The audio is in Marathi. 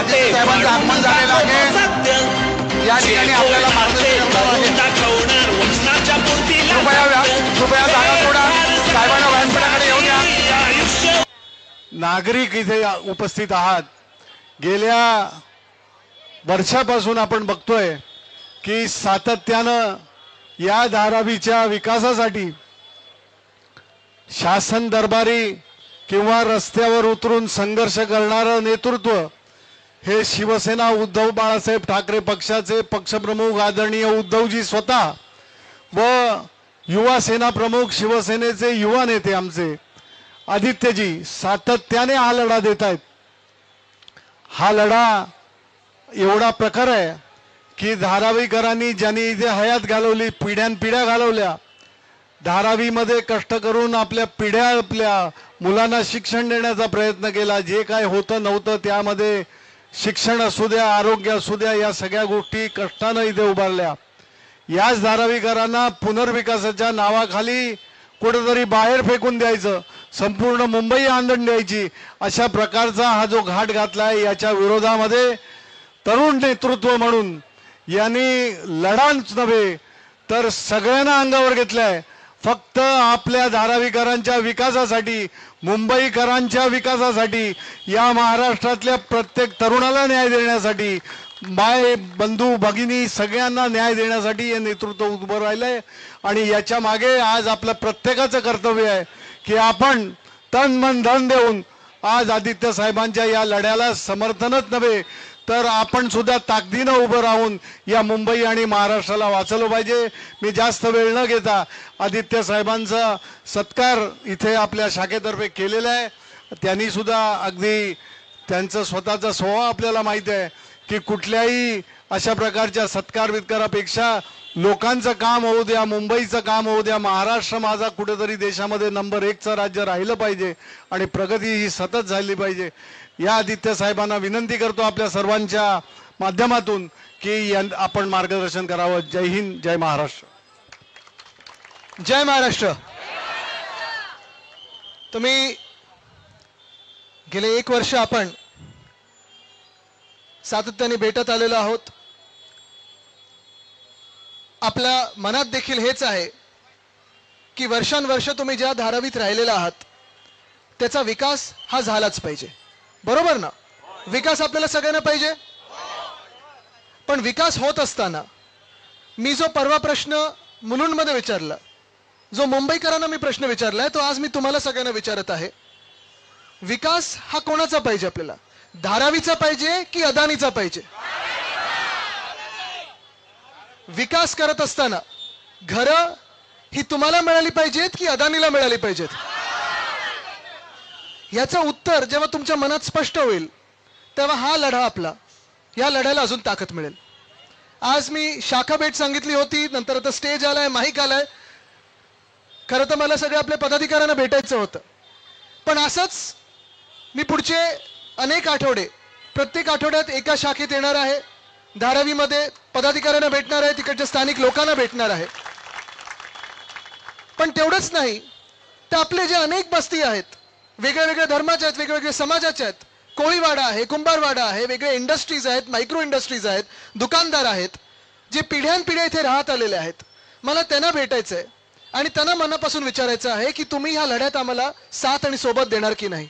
आदित्य साहेबांचं आगमन झालेलं आहे. या ठिकाणी आपल्याला मार्गदर्शन करावं लागेल. कृपया व्या- कृपया जागा सोडा. साहेबांना व्यासपीठाकडे येऊ द्या नागरिक इथे उपस्थित आहात. गेल्या वर्षापासून आपण बघतोय की सातत्यानं या धारावीच्या विकासासाठी शासन दरबारी किंवा रस्त्यावर उतरून संघर्ष करणारं नेतृत्व हे शिवसेना उद्धव बाळासाहेब ठाकरे पक्षाचे पक्षप्रमुख आदरणीय उद्धवजी स्वतः व युवा सेना प्रमुख शिवसेनेचे युवा नेते आमचे आदित्यजी सातत्याने हा लढा देत आहेत. हा लढा एवढा प्रकार आहे की धारावीकरांनी ज्यांनी इथे हयात घालवली पिढ्यानपिढ्या घालवल्या धारावीमध्ये कष्ट करून आपल्या पिढ्या आपल्या मुलांना शिक्षण देण्याचा प्रयत्न केला जे काय होतं नव्हतं त्यामध्ये शिक्षण असू द्या आरोग्य असू द्या या सगळ्या गोष्टी कष्टानं इथे उभारल्या. याच धारावीकरांना पुनर्विकासाच्या नावाखाली कुठेतरी बाहेर फेकून द्यायचं संपूर्ण मुंबई आंदण द्यायची अशा प्रकारचा हा जो घाट घातलाय याच्या विरोधामध्ये तरुण नेतृत्व म्हणून यांनी लढाच नव्हे तर सगळ्यांना अंगावर घेतलंय. फक्त आपल्या धारावीकरांच्या विकासासाठी मुंबईकरांच्या विकासासाठी या महाराष्ट्रातल्या प्रत्येक तरुणाला न्याय देण्यासाठी माय बंधू भगिनी सगळ्यांना न्याय देण्यासाठी हे नेतृत्व उभं राहिलंय. आणि याच्या मागे आज आपलं प्रत्येकाचं कर्तव्य आहे की आपण तन मन धन देऊन आज आदित्य साहेबांच्या या लढ्याला समर्थनच नव्हे तर आपण सुद्धा ताकदीनं उभं राहून या मुंबई आणि महाराष्ट्राला वाचवलं पाहिजे. मी जास्त वेळ न घेता आदित्य साहेबांचा सत्कार इथे आपल्या शाखेतर्फे केलेला आहे. त्यांनी सुद्धा अगदी त्यांचं स्वतःचा स्वभाव आपल्याला माहीत आहे की कुठल्याही अशा प्रकारच्या सत्कार वित्कारापेक्षा लोकांचं काम होऊ द्या मुंबईचं काम होऊ द्या महाराष्ट्र माझा कुठेतरी देशामध्ये नंबर एकचं राज्य राहिलं पाहिजे आणि प्रगती ही सतत झाली पाहिजे. या आदित्य साहेबांना विनंती करतो आपल्या सर्वांच्या माध्यमातून की आपण मार्गदर्शन करावं. जय हिंद जय महाराष्ट्र. जय महाराष्ट्र. तुम्ही गेले एक वर्ष आपण सातत्याने भेटत आलेलो आहोत. आपल्या मनात देखील हेच आहे की वर्षानुवर्ष तुम्ही ज्या धारावीत राहिलेला आहात त्याचा विकास हा झालाच पाहिजे. बरोबर ना? विकास आपल्याला सगळ्यांना पाहिजे? पण विकास होत असताना मी जो परवा प्रश्न मुलुंडमध्ये विचारला जो मुंबईकरांना मी प्रश्न विचारलाय तो आज मी तुम्हाला सगळ्यांना विचारत आहे. विकास हा कोणाचा पाहिजे आपल्याला? धारावीचा पाहिजे की अदानीचा पाहिजे? विकास करत असताना घरं ही तुम्हाला मिळाली पाहिजेत की अदानीला मिळाली पाहिजेत? याचं उत्तर जेव्हा तुमच्या मनात स्पष्ट होईल तेव्हा हा लढा आपला. या लढ्याला अजून ताकद मिळेल. आज मी शाखा भेट सांगितली होती नंतर आता स्टेज आलाय माहीक आलाय. खरं तर मला सगळ्या आपल्या पदाधिकाऱ्यांना भेटायचं होतं. पण असंच मी पुढचे अनेक आठवडे प्रत्येक आठवड्यात एका शाखेत येणार आहे. धारावीमध्ये पदाधिकाऱ्यांना भेटणार आहे तिकडच्या स्थानिक लोकांना भेटणार आहे. पण तेवढंच नाही तर आपले जे अनेक बस्ती आहेत वेगळ्या वेगळ्या धर्माच्या आहेत वेगवेगळ्या समाजाच्या आहेत कोळीवाडा आहे कुंभारवाडा आहे वेगळे इंडस्ट्रीज आहेत मायक्रो इंडस्ट्रीज आहेत दुकानदार आहेत जे पिढ्यानपिढ्या इथे राहत आलेले आहेत. मला त्यांना भेटायचं आहे आणि त्यांना मनापासून विचारायचं आहे की तुम्ही ह्या लढ्यात आम्हाला साथ आणि सोबत देणार की नाही?